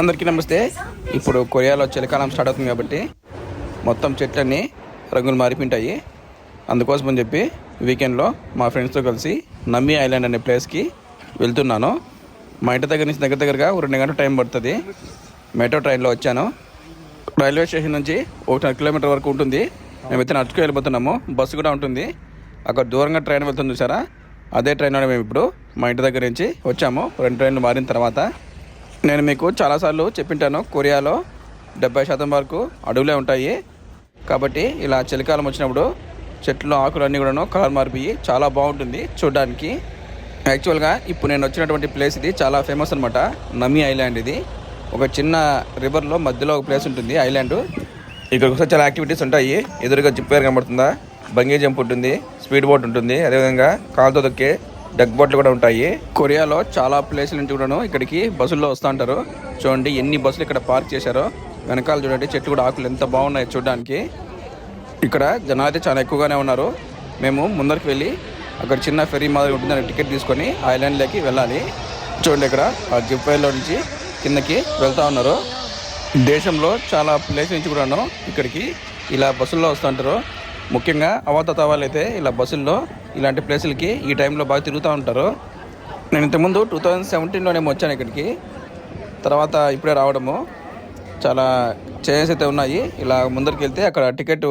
అందరికీ నమస్తే. ఇప్పుడు కొరియాలో చలికాలం స్టార్ట్ అవుతుంది కాబట్టి మొత్తం చెట్లన్నీ రంగులు మారిపోయింటాయి అందుకోసం అని చెప్పి వీకెండ్లో మా ఫ్రెండ్స్తో కలిసి నమ్మి ఐలాండ్ అనే ప్లేస్కి వెళ్తున్నాను. మా ఇంటి దగ్గర నుంచి దగ్గర దగ్గరగా రెండు గంటల టైం పడుతుంది. మెట్రో ట్రైన్లో వచ్చాను. రైల్వే స్టేషన్ నుంచి ఒకటిన్నర కిలోమీటర్ వరకు ఉంటుంది. మేమైతే నడుచుకు వెళ్ళిపోతున్నాము. బస్సు కూడా ఉంటుంది. అక్కడ దూరంగా ట్రైన్ వెళ్తుంది చూసారా? అదే ట్రైన్లోనే మేము ఇప్పుడు మా ఇంటి దగ్గర నుంచి వచ్చాము. రెండు ట్రైన్లు మారిన తర్వాత నేను మీకు చాలాసార్లు చెప్పింటాను కొరియాలో డెబ్బై శాతం వరకు అడవులే ఉంటాయి. కాబట్టి ఇలా చలికాలం వచ్చినప్పుడు చెట్లు ఆకులన్నీ కూడాను కలర్ మారిపోయి చాలా బాగుంటుంది చూడడానికి. యాక్చువల్గా ఇప్పుడు నేను వచ్చినటువంటి ప్లేస్ ఇది చాలా ఫేమస్ అనమాట నమి ఐలాండ్ ఇది. ఒక చిన్న రివర్లో మధ్యలో ఒక ప్లేస్ ఉంటుంది ఐలాండ్. ఇక్కడ వస్తే చాలా యాక్టివిటీస్ ఉంటాయి. ఎదురుగా జిప్ వేర్ కనబడుతుందా? బంగీ జంప్ ఉంటుంది స్పీడ్ బోట్ ఉంటుంది అదేవిధంగా కాలుతో దొక్కే డగ్ బోట్లు కూడా ఉంటాయి. కొరియాలో చాలా ప్లేసుల నుంచి కూడాను ఇక్కడికి బస్సుల్లో వస్తూ ఉంటారు చూడండి ఎన్ని బస్సులు ఇక్కడ పార్క్ చేశారో. వెనకాల చూడండి చెట్లు కూడా ఆకులు ఎంత బాగున్నాయి చూడడానికి. ఇక్కడ జనాలు అయితే చాలా ఎక్కువగానే ఉన్నారు. మేము ముందరికి వెళ్ళి అక్కడ చిన్న ఫెరీ మాదిరి ఉంటుంది దానికి టికెట్ తీసుకొని ఆ ఐలాండ్లోకి వెళ్ళాలి. చూడండి ఇక్కడ ఆ జిప్ వైర్లో నుంచి కిందకి వెళ్తా ఉన్నారు. దేశంలో చాలా ప్లేస్ నుంచి కూడాను ఇక్కడికి ఇలా బస్సుల్లో వస్తుంటారు ముఖ్యంగా అవతత వాళ్ళు అయితే ఇలా బస్సుల్లో ఇలాంటి ప్లేసులకి ఈ టైంలో బాగా తిరుగుతూ ఉంటారు. నేను ఇంతకుముందు టూ థౌజండ్ సెవెంటీన్లోనేమో వచ్చాను ఇక్కడికి. తర్వాత ఇప్పుడే రావడము. చాలా చేంజెస్ అయితే ఉన్నాయి. ఇలా ముందరికి వెళ్తే అక్కడ టికెట్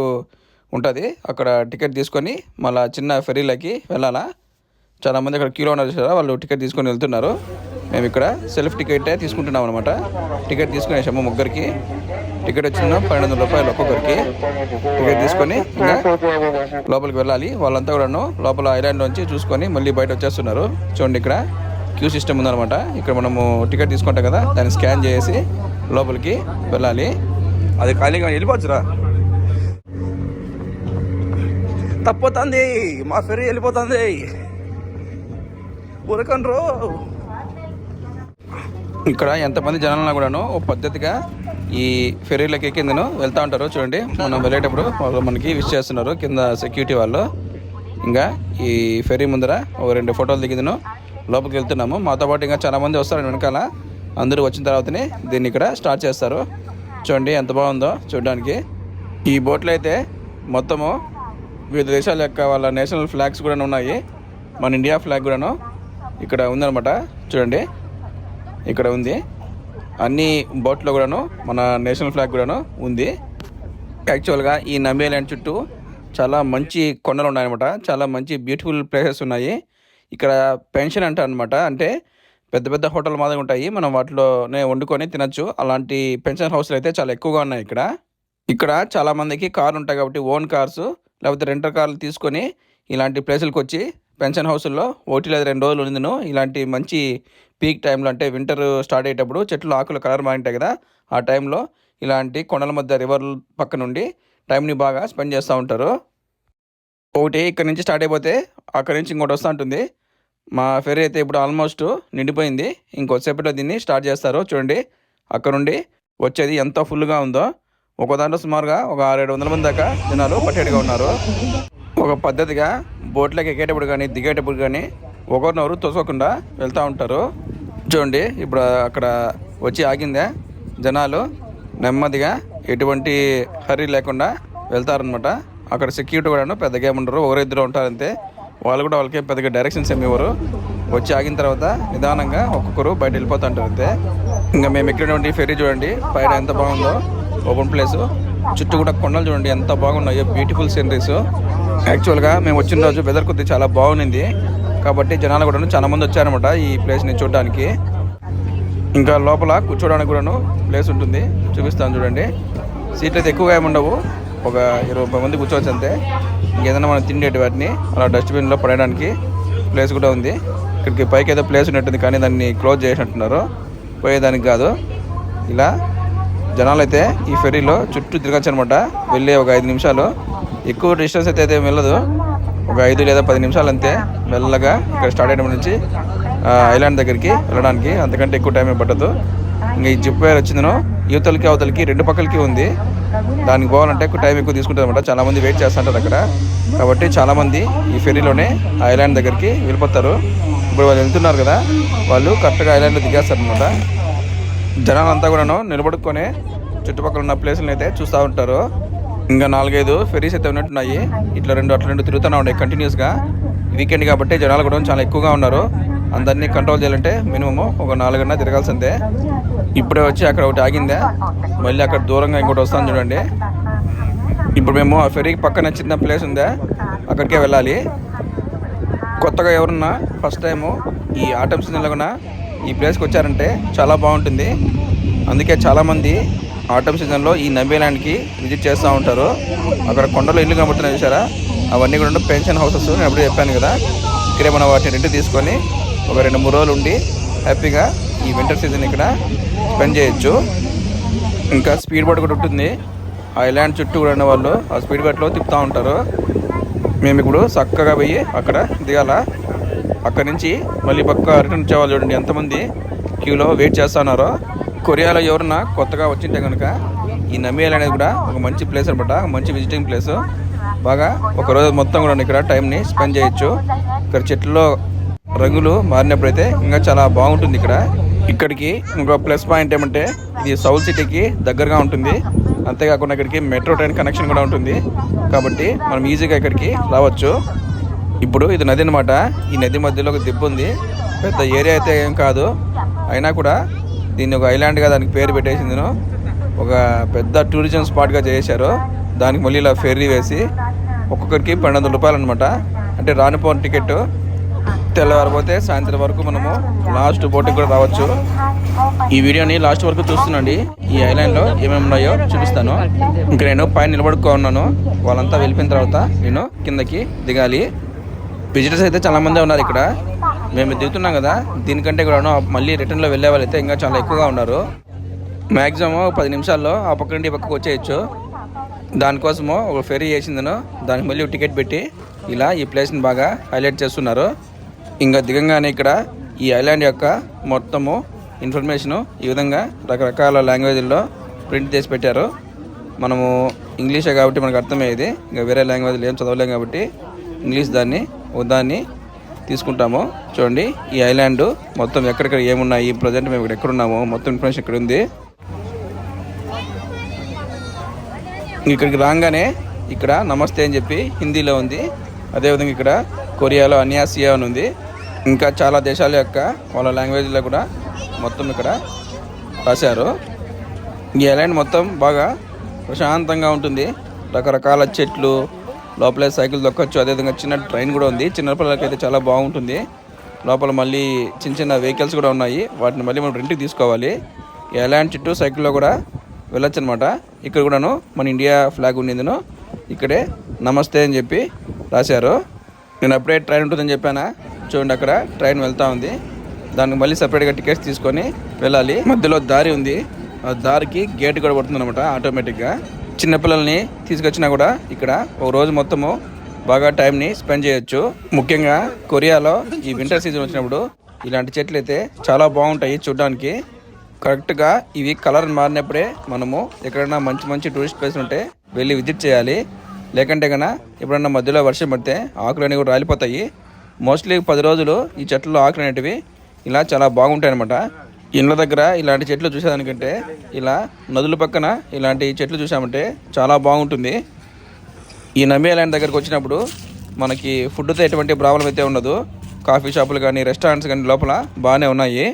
ఉంటుంది. అక్కడ టికెట్ తీసుకొని మళ్ళీ చిన్న ఫెరీలకి వెళ్ళాలా. చాలామంది అక్కడ క్యూలో ఉన్నారు చూసారా? వాళ్ళు టికెట్ తీసుకొని వెళ్తున్నారు. మేము ఇక్కడ సెల్ఫ్ టికెట్ తీసుకుంటున్నాం అనమాట టికెట్ తీసుకునేసాము ముగ్గురికి. టికెట్ వచ్చిన పన్నెండు వందల రూపాయలు ఒక్కొక్కరికి. టికెట్ తీసుకొని ఇంకా లోపలికి వెళ్ళాలి. వాళ్ళంతా కూడాను లోపల ఐలాండ్లోంచి చూసుకొని మళ్ళీ బయట వచ్చేస్తున్నారు. చూడండి ఇక్కడ క్యూ సిస్టమ్ ఉందన్నమాట. ఇక్కడ మనము టికెట్ తీసుకుంటాం కదా దాన్ని స్కాన్ చేసి లోపలికి వెళ్ళాలి. అది ఖాళీగా వెళ్ళిపోవచ్చురా. తప్పుతుంది. మా ఫెరీ వెళ్ళిపోతుంది. ఉరకండ్రు. ఇక్కడ ఎంతమంది జనాలను కూడాను ఒక పద్ధతిగా ఈ ఫెరీలకి కిందను వెళ్తూ ఉంటారు. చూడండి మనం వెళ్ళేటప్పుడు వాళ్ళు మనకి విష్ చేస్తున్నారు. కింద సెక్యూరిటీ వాళ్ళు. ఇంకా ఈ ఫెరీ ముందర ఒక రెండు ఫోటోలు దిగిందను. లోపలికి వెళ్తున్నాము. మాతో పాటు ఇంకా చాలా మంది వస్తారు వెనకాల. అందరూ వచ్చిన తర్వాతనే దీన్ని ఇక్కడ స్టార్ట్ చేస్తారు. చూడండి ఎంత బాగుందో చూడడానికి. ఈ బోట్లో అయితే మొత్తము వివిధ దేశాల యొక్క వాళ్ళ నేషనల్ ఫ్లాగ్స్ కూడా ఉన్నాయి. మన ఇండియా ఫ్లాగ్ కూడాను ఇక్కడ ఉందన్నమాట. చూడండి ఇక్కడ ఉంది. అన్ని బోట్లో కూడాను మన నేషనల్ ఫ్లాగ్ కూడాను ఉంది. యాక్చువల్గా ఈ నమీ ల్యాండ్ చుట్టూ చాలా మంచి కొండలు ఉన్నాయన్నమాట. చాలా మంచి బ్యూటిఫుల్ ప్లేసెస్ ఉన్నాయి. ఇక్కడ పెన్షన్ అంట అనమాట అంటే పెద్ద పెద్ద హోటల్ మాదిరి ఉంటాయి. మనం వాటిలోనే వండుకొని తినచ్చు. అలాంటి పెన్షన్ హౌస్లు అయితే చాలా ఎక్కువగా ఉన్నాయి ఇక్కడ. ఇక్కడ చాలా మందికి ఉంటాయి కాబట్టి ఓన్ కార్స్ లేకపోతే రెంటర్ కార్లు తీసుకొని ఇలాంటి ప్లేసులకు వచ్చి పెన్షన్ హౌస్లో ఒకటి లేదా రెండు రోజులు ఉందిను ఇలాంటి మంచి పీక్ టైంలో అంటే వింటర్ స్టార్ట్ అయ్యేటప్పుడు చెట్లు ఆకులు కలర్ మారింటాయి కదా ఆ టైంలో ఇలాంటి కొండల మధ్య రివర్ పక్క నుండి టైంని బాగా స్పెండ్ చేస్తూ ఉంటారు. ఒకటి ఇక్కడ నుంచి స్టార్ట్ అయిపోతే అక్కడి నుంచి ఇంకోటి వస్తూ ఉంటుంది. మా ఫెరీ అయితే ఇప్పుడు ఆల్మోస్ట్ నిండిపోయింది. ఇంకొద్దిసేపట్లో దీన్ని స్టార్ట్ చేస్తారు. చూడండి అక్కడ నుండి వచ్చేది ఎంత ఫుల్గా ఉందో. ఒక దాంట్లో సుమారుగా ఒక ఆరేడు వందల మంది దాకా జనాలు పట్టేడుగా ఉన్నారు. ఒక పద్ధతిగా బోట్లోకి ఎక్కేటప్పుడు కానీ దిగేటప్పుడు కానీ ఒకరినొకరు తోసుకోకుండా వెళ్తూ ఉంటారు. చూడండి ఇప్పుడు అక్కడ వచ్చి ఆగిందే జనాలు నెమ్మదిగా ఎటువంటి హరీ లేకుండా వెళ్తారనమాట అక్కడ సెక్యూరిటీ కూడా పెద్దగా ఏముండరు ఒకరిద్దరు ఉంటారంతే. వాళ్ళు కూడా వాళ్ళకి పెద్దగా డైరెక్షన్స్ ఏమి ఇవ్వరు. వచ్చి ఆగిన తర్వాత నిదానంగా ఒక్కొక్కరు బయట వెళ్ళిపోతుంటారు అంతే ఇంకా మేము ఎక్కినటువంటి ఫెరీ చూడండి పైన ఎంత బాగుందో ఓపెన్ ప్లేస్ చుట్టూ కూడా కొండలు చూడండి ఎంత బాగున్నాయో బ్యూటిఫుల్ సీనరీస్ యాక్చువల్గా మేము వచ్చిన రోజు వెదర్ కొద్ది చాలా బాగుంది కాబట్టి జనాలు కూడా చాలా మంది వచ్చారనమాట ఈ ప్లేస్ని చూడడానికి. ఇంకా లోపల కూర్చోడానికి కూడాను ప్లేస్ ఉంటుంది. చూపిస్తాను చూడండి. సీట్లు అయితే ఎక్కువగా ఏమి ఉండవు. ఒక ఇరవై మంది కూర్చోవచ్చు అంతే. ఇంకేదైనా మనం తిండేటి వాటిని అలా డస్ట్బిన్లో పడేయడానికి ప్లేస్ కూడా ఉంది. ఇక్కడికి పైకి ఏదో ప్లేస్ ఉన్నట్టుంది కానీ దాన్ని క్లోజ్ చేసినట్టున్నారు. పోయేదానికి కాదు. ఇలా జనాలు అయితే ఈ ఫెరీలో చుట్టూ తిరగచ్చు అనమాట వెళ్ళే ఒక ఐదు నిమిషాలు. ఎక్కువ డిస్టెన్స్ అయితే అయితే వెళ్ళదు. ఒక ఐదు లేదా పది నిమిషాలు అంతే మెల్లగా ఇక్కడ స్టార్ట్ అయ్యడం నుంచి ఐలాండ్ దగ్గరికి వెళ్ళడానికి. అంతకంటే ఎక్కువ టైం ఏం పట్టదు. ఇంకా ఈ జిప్ వైర్ వచ్చిందనో యువతలకి అవతలకి రెండు పక్కలకి ఉంది. దానికి పోవాలంటే ఎక్కువ టైం ఎక్కువ తీసుకుంటుంది అనమాట చాలా మంది వెయిట్ చేస్తుంటారు అక్కడ. కాబట్టి చాలామంది ఈ ఫెరీలోనే ఐలాండ్ దగ్గరికి వెళ్ళిపోతారు. ఇప్పుడు వాళ్ళు వెళ్తున్నారు కదా వాళ్ళు కరెక్ట్గా ఐలాండ్లో దిగేస్తారు అనమాట జనాలంతా కూడాను నిలబడుకొని చుట్టుపక్కల ఉన్న ప్లేసులను అయితే చూస్తూ ఉంటారు. ఇంకా నాలుగైదు ఫెరీస్ అయితే ఉన్నట్టున్నాయి. ఇట్లా రెండు అట్లా రెండు తిరుగుతూనే ఉన్నాయి కంటిన్యూస్గా వీకెండ్ కాబట్టి జనాలు కూడా చాలా ఎక్కువగా ఉన్నారు. అందరినీ కంట్రోల్ చేయాలంటే మినిమమ్ ఒక నాలుగన్నా తిరగాల్సిందే. ఇప్పుడే వచ్చి అక్కడ ఒకటి ఆగిందే. మళ్ళీ అక్కడ దూరంగా ఇంకోటి వస్తాను చూడండి. ఇప్పుడు మేము ఆ ఫెరీకి పక్కన చిన్న ప్లేస్ ఉందే. అక్కడికే వెళ్ళాలి. కొత్తగా ఎవరున్నా ఫస్ట్ టైము ఈ ఆటం సీజన్లో కూడా ఈ ప్లేస్కి వచ్చారంటే చాలా బాగుంటుంది. అందుకే చాలామంది ఆటం సీజన్లో ఈ నంబేలాండ్కి విజిట్ చేస్తూ ఉంటారు. అక్కడ కొండలో ఇల్లు కనబడుతున్నాయి చూసారా అవన్నీ కూడా పెన్షన్ హౌసెస్. నేను అప్పుడే చెప్పాను కదా ఇక్కడే మనం వాటిని రెంట్ తీసుకొని ఒక రెండు మూడు రోజులు ఉండి హ్యాపీగా ఈ వింటర్ సీజన్ ఇక్కడ స్పెండ్ చేయొచ్చు. ఇంకా స్పీడ్ బోట్ కూడా ఉంటుంది. ఆ ఐలాండ్ చుట్టూ కూడా ఉన్న వాళ్ళు ఆ స్పీడ్ బోట్లో తిప్పుతూ ఉంటారు. మేము ఇప్పుడు చక్కగా పోయి అక్కడ దిగాల. అక్కడ నుంచి మళ్ళీ పక్క రిటర్న్ వచ్చేవాళ్ళు చూడండి ఎంతమంది క్యూలో వెయిట్ చేస్తున్నారో కొరియాలో ఎవరన్నా కొత్తగా వచ్చింటే కనుక ఈ నమేల్ అనేది కూడా ఒక మంచి ప్లేస్ అనమాట మంచి విజిటింగ్ ప్లేస్ బాగా ఒక రోజు మొత్తం కూడా ఇక్కడ టైంని స్పెండ్ చేయొచ్చు. ఇక్కడ చెట్లలో రంగులు మారినప్పుడైతే ఇంకా చాలా బాగుంటుంది ఇక్కడ. ఇక్కడికి ఇంకో ప్లస్ పాయింట్ ఏమంటే ఇది సౌత్ సిటీకి దగ్గరగా ఉంటుంది. అంతేకాకుండా ఇక్కడికి మెట్రో ట్రైన్ కనెక్షన్ కూడా ఉంటుంది. కాబట్టి మనం ఈజీగా ఇక్కడికి రావచ్చు. ఇప్పుడు ఇది నది అనమాట ఈ నది మధ్యలో ఒక దిబ్బ ఉంది పెద్ద ఏరియా అయితే ఏం కాదు. అయినా కూడా దీన్ని ఒక ఐలాండ్గా దానికి పేరు పెట్టేసింది ఒక పెద్ద టూరిజం స్పాట్గా చేశారు. దానికి మళ్ళీ ఇలా ఫెర్రీ వేసి ఒక్కొక్కరికి పన్నెండు వందల రూపాయలు అనమాట అంటే రానిపోని టికెట్ తెల్లవారిపోతే సాయంత్రం వరకు మనము లాస్ట్ బోటింగ్ కూడా రావచ్చు. ఈ వీడియోని లాస్ట్ వరకు చూస్తున్నాండి ఈ ఐలాండ్లో ఏమేమి ఉన్నాయో చూపిస్తాను. ఇంకా నేను పైన నిలబడుకో ఉన్నాను వాళ్ళంతా వెళ్ళిపోయిన తర్వాత నేను కిందకి దిగాలి. విజిటర్స్ అయితే చాలామంది ఉన్నారు ఇక్కడ. మేము దిగుతున్నాం కదా దీనికంటే కూడా మళ్ళీ రిటర్న్లో వెళ్ళే వాళ్ళు అయితే ఇంకా చాలా ఎక్కువగా ఉన్నారు. మ్యాక్సిమం పది నిమిషాల్లో ఆ పక్క నుండి ఈ పక్కకు వచ్చేయచ్చు. దానికోసము ఒక ఫెరీ చేసిందను దానికి మళ్ళీ టికెట్ పెట్టి ఇలా ఈ ప్లేస్ని బాగా హైలైట్ చేస్తున్నారు. ఇంకా దిగంగానే ఇక్కడ ఈ ఐలాండ్ యొక్క మొత్తము ఇన్ఫర్మేషను ఈ విధంగా రకరకాల లాంగ్వేజ్ల్లో ప్రింట్ చేసి పెట్టారు. మనము ఇంగ్లీషే కాబట్టి మనకు అర్థమయ్యేది ఇంకా వేరే లాంగ్వేజ్లు ఏం చదవలేం కాబట్టి ఇంగ్లీష్ దాన్ని ఓ దాన్ని తీసుకుంటాము చూడండి ఈ ఐలాండ్ మొత్తం ఎక్కడెక్కడ ఏమున్నాయి ప్రజెంట్ మేము ఇక్కడ ఎక్కడున్నామో మొత్తం ఇన్ఫర్మేషన్ ఇక్కడ ఉంది. ఇక్కడికి రాగానే ఇక్కడ నమస్తే అని చెప్పి హిందీలో ఉంది. అదేవిధంగా ఇక్కడ కొరియాలో అన్యాసియా అని ఉంది. ఇంకా చాలా దేశాల యొక్క వాళ్ళ లాంగ్వేజ్లో కూడా మొత్తం ఇక్కడ రాశారు. ఈ ఐలాండ్ మొత్తం బాగా ప్రశాంతంగా ఉంటుంది. రకరకాల చెట్లు లోపలే సైకిల్ దొక్కచ్చు అదేవిధంగా చిన్న ట్రైన్ కూడా ఉంది. చిన్నపిల్లలకి అయితే చాలా బాగుంటుంది. లోపల మళ్ళీ చిన్న చిన్న వెహికల్స్ కూడా ఉన్నాయి. వాటిని మళ్ళీ మనం రెంట్కి తీసుకోవాలి. ఎలాంటి చుట్టూ సైకిల్లో కూడా వెళ్ళొచ్చు అనమాట ఇక్కడ కూడాను మన ఇండియా ఫ్లాగ్ ఉండిందిను ఇక్కడే నమస్తే అని చెప్పి రాశారు. నేను అప్పుడే ట్రైన్ ఉంటుందని చెప్పానా? చూడండి అక్కడ ట్రైన్ వెళ్తా ఉంది. దానికి మళ్ళీ సపరేట్గా టికెట్స్ తీసుకొని వెళ్ళాలి. మధ్యలో దారి ఉంది. ఆ దారికి గేట్ కూడా పడుతుంది అనమాట ఆటోమేటిక్గా. చిన్నపిల్లల్ని తీసుకొచ్చినా కూడా ఇక్కడ ఒక రోజు మొత్తము బాగా టైంని స్పెండ్ చేయొచ్చు. ముఖ్యంగా కొరియాలో ఈ వింటర్ సీజన్ వచ్చినప్పుడు ఇలాంటి చెట్లు అయితే చాలా బాగుంటాయి చూడడానికి. కరెక్ట్గా ఇవి కలర్ మారినప్పుడే మనము ఎక్కడైనా మంచి మంచి టూరిస్ట్ ప్లేస్ ఉంటే వెళ్ళి విజిట్ చేయాలి. లేకంటే కన్నా ఎప్పుడన్నా మధ్యలో వర్షం పడితే ఆకులు అనేవి కూడా రాలిపోతాయి. మోస్ట్లీ పది రోజులు ఈ చెట్లలో ఆకులు అనేటివి ఇలా చాలా బాగుంటాయి అనమాట ఇండ్ల దగ్గర ఇలాంటి చెట్లు చూసేదానికంటే ఇలా నదుల పక్కన ఇలాంటి చెట్లు చూసామంటే చాలా బాగుంటుంది. ఈ నమ్మి ఐలాండ్ దగ్గరకు వచ్చినప్పుడు మనకి ఫుడ్తో ఎటువంటి ప్రాబ్లం అయితే ఉండదు. కాఫీ షాపులు కానీ రెస్టారెంట్స్ కానీ లోపల బాగానే ఉన్నాయి.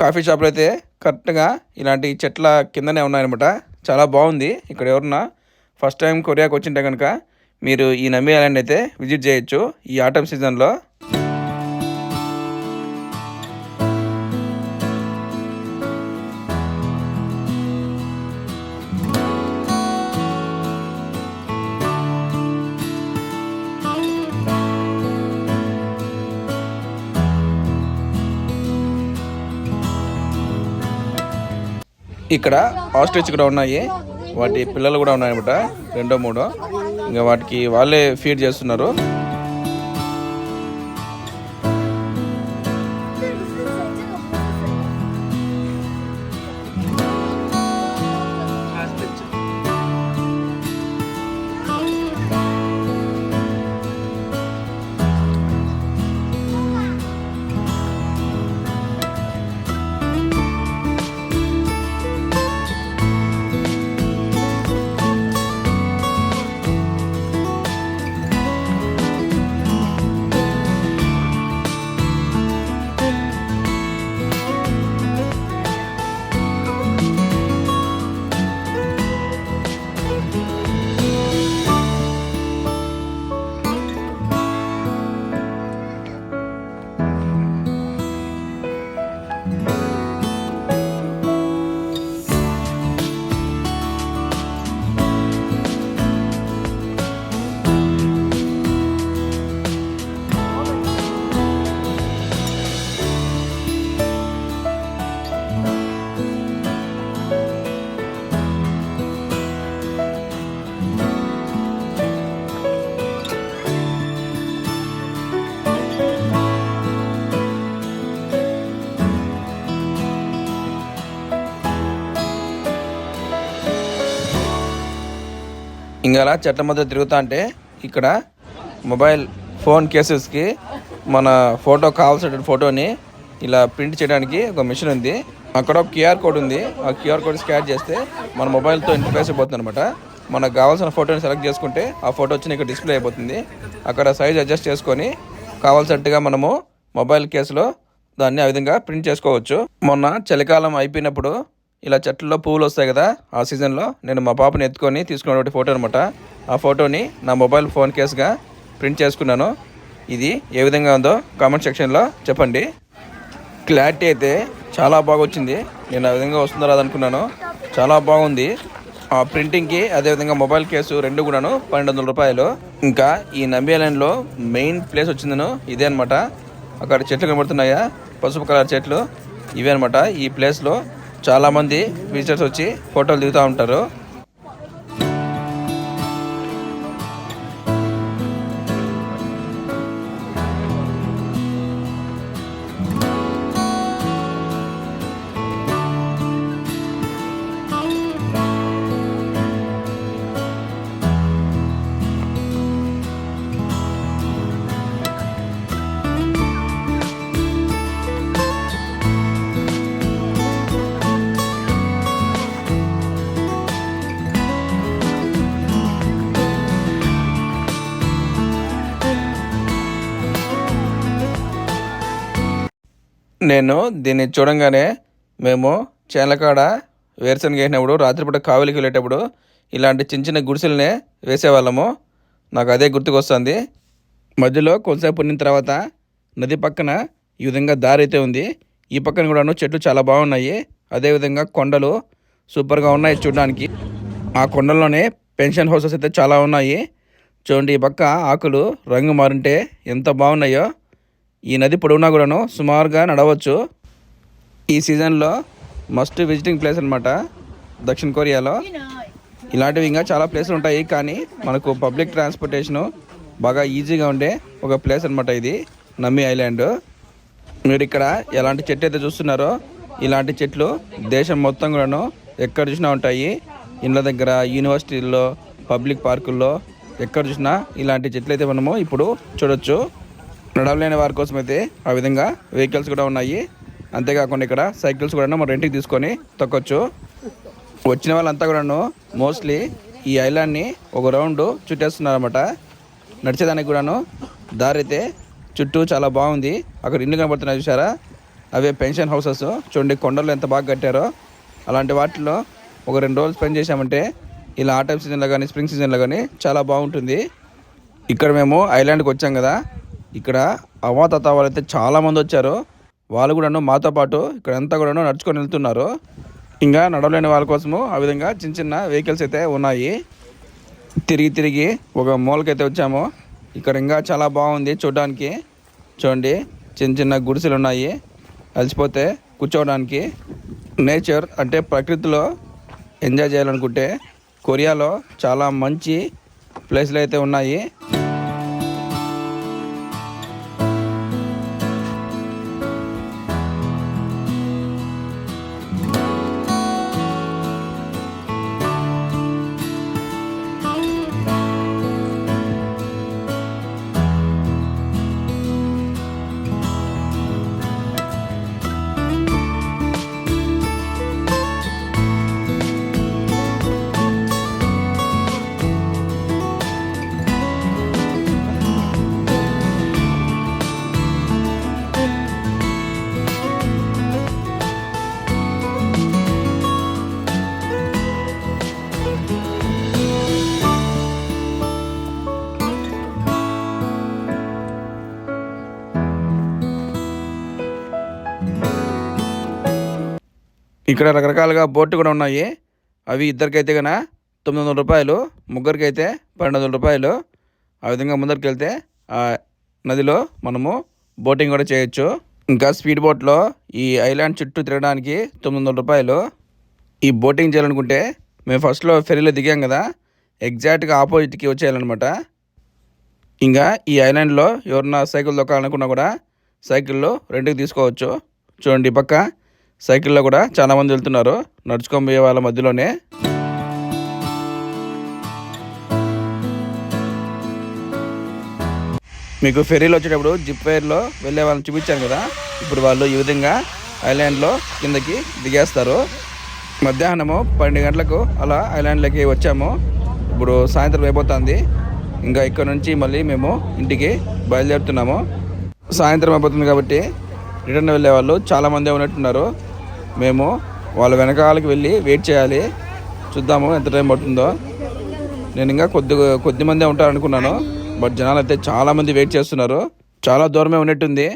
కాఫీ షాపులు అయితే కరెక్ట్గా ఇలాంటి చెట్ల కిందనే ఉన్నాయన్నమాట. చాలా బాగుంది. ఇక్కడ ఎవరన్నా ఫస్ట్ టైం కొరియాకి వచ్చింటే కనుక మీరు ఈ నమ్మి ఐలాండ్ అయితే విజిట్ చేయొచ్చు ఈ ఆటమ్ సీజన్లో. ఇక్కడ ఆస్ట్రిచ్ కూడా ఉన్నాయి. వాటి పిల్లలు కూడా ఉన్నాయన్నమాట. రెండో మూడో. ఇంకా వాటికి వాళ్ళే ఫీడ్ చేస్తున్నారు. ఇంకా అలా చెట్ల మధ్య తిరుగుతా అంటే ఇక్కడ మొబైల్ ఫోన్ కేసెస్కి మన ఫోటో కావాల్సిన ఫోటోని ఇలా ప్రింట్ చేయడానికి ఒక మిషన్ ఉంది. అక్కడ ఒక క్యూఆర్ కోడ్ ఉంది. ఆ క్యూఆర్ కోడ్ స్కాన్ చేస్తే మన మొబైల్తో ఇంటర్ఫేస్ అయిపోతుంది అనమాట మనకు కావాల్సిన ఫోటోని సెలెక్ట్ చేసుకుంటే ఆ ఫోటో వచ్చి ఇక్కడ డిస్ప్లే అయిపోతుంది. అక్కడ సైజ్ అడ్జస్ట్ చేసుకొని కావాల్సినట్టుగా మనము మొబైల్ కేసులో దాన్ని ఆ విధంగా ప్రింట్ చేసుకోవచ్చు. మొన్న చలికాలం అయిపోయినప్పుడు ఇలా చెట్లలో పువ్వులు వస్తాయి కదా ఆ సీజన్లో నేను మా పాపని ఎత్తుకొని తీసుకున్నటువంటి ఫోటో అనమాట ఆ ఫోటోని నా మొబైల్ ఫోన్ కేసుగా ప్రింట్ చేసుకున్నాను. ఇది ఏ విధంగా ఉందో కామెంట్ సెక్షన్లో చెప్పండి. క్లారిటీ అయితే చాలా బాగా వచ్చింది. నేను ఆ విధంగా వస్తుందో రాదనుకున్నాను చాలా బాగుంది. ఆ ప్రింటింగ్కి అదేవిధంగా మొబైల్ కేసు రెండు కూడాను పన్నెండు వందల రూపాయలు. ఇంకా ఈ నంబి మెయిన్ ప్లేస్ వచ్చిందను ఇదే అనమాట అక్కడ చెట్లు కనబడుతున్నాయా? పసుపు కలర్ చెట్లు. ఇవే అనమాట ఈ ప్లేస్లో చాలామంది విజిటర్స్ వచ్చి ఫోటోలు దిగుతూ ఉంటారు. నేను దీన్ని చూడంగానే మేము చేలకాడ వేరుశనగ వేసినప్పుడు రాత్రిపూట కావలికి వెళ్ళేటప్పుడు ఇలాంటి చిన్న చిన్న గుడిసెలనే వేసేవాళ్ళము. నాకు అదే గుర్తుకొస్తుంది. మధ్యలో కొంతసేపు ఉన్న తర్వాత నది పక్కన ఈ విధంగా దారి అయితే ఉంది. ఈ పక్కన కూడాను చెట్లు చాలా బాగున్నాయి. అదేవిధంగా కొండలు సూపర్గా ఉన్నాయి చూడడానికి. ఆ కొండల్లోనే పెన్షన్ హౌసెస్ అయితే చాలా ఉన్నాయి. చూడండి ఈ పక్క ఆకులు రంగు మారుంటే ఎంత బాగున్నాయో. ఈ నది పొడవునా కూడాను సుమారుగా నడవచ్చు. ఈ సీజన్లో మస్ట్ విజిటింగ్ ప్లేస్ అనమాట దక్షిణ కొరియాలో. ఇలాంటివి ఇంకా చాలా ప్లేసులు ఉంటాయి కానీ మనకు పబ్లిక్ ట్రాన్స్పోర్టేషను బాగా ఈజీగా ఉండే ఒక ప్లేస్ అనమాట ఇది నమ్మి ఐలాండ్. మీరు ఇక్కడ ఎలాంటి చెట్టు అయితే చూస్తున్నారో ఇలాంటి చెట్లు దేశం మొత్తం కూడాను ఎక్కడ చూసినా ఉంటాయి. ఇండ్ల దగ్గర యూనివర్సిటీల్లో పబ్లిక్ పార్కుల్లో ఎక్కడ చూసినా ఇలాంటి చెట్లు అయితే మనము ఇప్పుడు చూడొచ్చు. నడవలేని వారి కోసం అయితే ఆ విధంగా వెహికల్స్ కూడా ఉన్నాయి. అంతేకాకుండా ఇక్కడ సైకిల్స్ కూడా మనం రెంట్కి తీసుకొని తొక్కొచ్చు. వచ్చిన వాళ్ళంతా కూడాను మోస్ట్లీ ఈ ఐలాండ్ని ఒక రౌండ్ చుట్టేస్తున్నారు అనమాట నడిచేదానికి కూడాను దారి అయితే చుట్టూ చాలా బాగుంది. అక్కడ ఇల్లు కనబడుతున్నాయి చూసారా అవే పెన్షన్ హౌసెస్. చూడండి కొండలు ఎంత బాగా కట్టారో. అలాంటి వాటిలో ఒక రెండు రోజులు స్పెండ్ చేసామంటే ఇలా ఆటం సీజన్లో కానీ స్ప్రింగ్ సీజన్లో కానీ చాలా బాగుంటుంది. ఇక్కడ మేము ఐలాండ్కి వచ్చాం కదా. ఇక్కడ అవాతాత తాత వాళ్ళైతే చాలామంది వచ్చారు. వాళ్ళు కూడాను మాతో పాటు ఇక్కడ అంతా కూడాను నడుచుకొని వెళ్తున్నారు. ఇంకా నడవలేని వాళ్ళ కోసము ఆ విధంగా చిన్న చిన్న వెహికల్స్ అయితే ఉన్నాయి. తిరిగి తిరిగి ఒక మూలకైతే వచ్చాము. ఇక్కడ ఇంకా చాలా బాగుంది చూడడానికి. చూడండి చిన్న చిన్న గుడిసెలు ఉన్నాయి. అలసిపోతే కూర్చోవడానికి నేచర్ అంటే ప్రకృతిలో ఎంజాయ్ చేయాలనుకుంటే కొరియాలో చాలా మంచి ప్లేస్లు అయితే ఉన్నాయి. ఇక్కడ రకరకాలుగా బోట్లు కూడా ఉన్నాయి. అవి ఇద్దరికైతే కన తొమ్మిది వందల రూపాయలు ముగ్గురికైతే పన్నెండు వందల రూపాయలు. ఆ విధంగా ముందరికి వెళ్తే ఆ నదిలో మనము బోటింగ్ కూడా చేయొచ్చు. ఇంకా స్పీడ్ బోట్లో ఈ ఐలాండ్ చుట్టూ తిరగడానికి తొమ్మిది వందల రూపాయలు. ఈ బోటింగ్ చేయాలనుకుంటే మేము ఫస్ట్లో ఫెరీలో దిగాం కదా ఎగ్జాక్ట్గా ఆపోజిట్కి వచ్చేయాలన్నమాట. ఇంకా ఈ ఐలాండ్లో ఎవరన్నా సైకిల్ దొక్కాలనుకున్నా కూడా సైకిల్లో రెండుకి తీసుకోవచ్చు. చూడండి పక్క సైకిల్లో కూడా చాలా మంది వెళ్తున్నారు. నడుచుకొని పోయే వాళ్ళ మధ్యలోనే. మీకు ఫెరీలో వచ్చేటప్పుడు జిప్ ఫైర్లో వెళ్ళే వాళ్ళని చూపించాను కదా. ఇప్పుడు వాళ్ళు ఈ విధంగా ఐలాండ్లో కిందకి దిగేస్తారు. మధ్యాహ్నము పన్నెండు గంటలకు అలా ఐలాండ్లోకి వచ్చాము. ఇప్పుడు సాయంత్రం అయిపోతుంది. ఇంకా ఇక్కడ నుంచి మళ్ళీ మేము ఇంటికి బయలుదేరుతున్నాము. సాయంత్రం అయిపోతుంది కాబట్టి రిటర్న్ వెళ్ళే వాళ్ళు చాలామంది ఉన్నట్టున్నారు. మేము వాళ్ళ వెనకాలకి వెళ్ళి వెయిట్ చేయాలి. చూద్దాము ఎంత టైం పడుతుందో. నేను ఇంకా కొద్ది కొద్ది మందే ఉంటారనుకున్నాను. బట్ జనాలు అయితే చాలామంది వెయిట్ చేస్తున్నారు. చాలా దూరమే ఉన్నట్టుంది.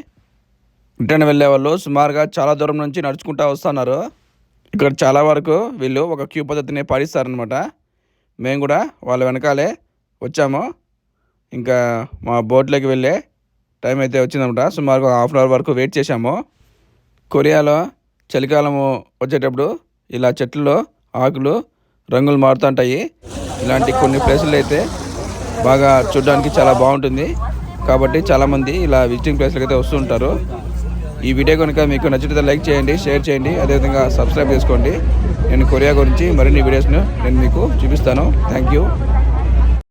రిటర్న్ వెళ్ళే వాళ్ళు సుమారుగా చాలా దూరం నుంచి నడుచుకుంటూ వస్తున్నారు. ఇక్కడ చాలా వరకు వీళ్ళు ఒక క్యూ పద్ధతిని పాటిస్తారనమాట మేము కూడా వాళ్ళ వెనకాలే వచ్చాము. ఇంకా మా బోట్లోకి వెళ్ళే టైం అయితే వచ్చిందన్నమాట. సుమారుగా హాఫ్ అన్ అవర్ వరకు వెయిట్ చేశాము. కొరియాలో చలికాలము వచ్చేటప్పుడు ఇలా చెట్లలో ఆకులు రంగులు మారుతుంటాయి ఇలాంటి కొన్ని ప్లేసులు అయితే బాగా చూడడానికి చాలా బాగుంటుంది. కాబట్టి చాలామంది ఇలా విజిటింగ్ ప్లేస్లకు అయితే వస్తుంటారు ఈ వీడియో కనుక మీకు నచ్చితే లైక్ చేయండి షేర్ చేయండి. అదేవిధంగా సబ్స్క్రైబ్ చేసుకోండి. నేను కొరియా గురించి మరిన్ని వీడియోస్ను నేను మీకు చూపిస్తాను. Thank you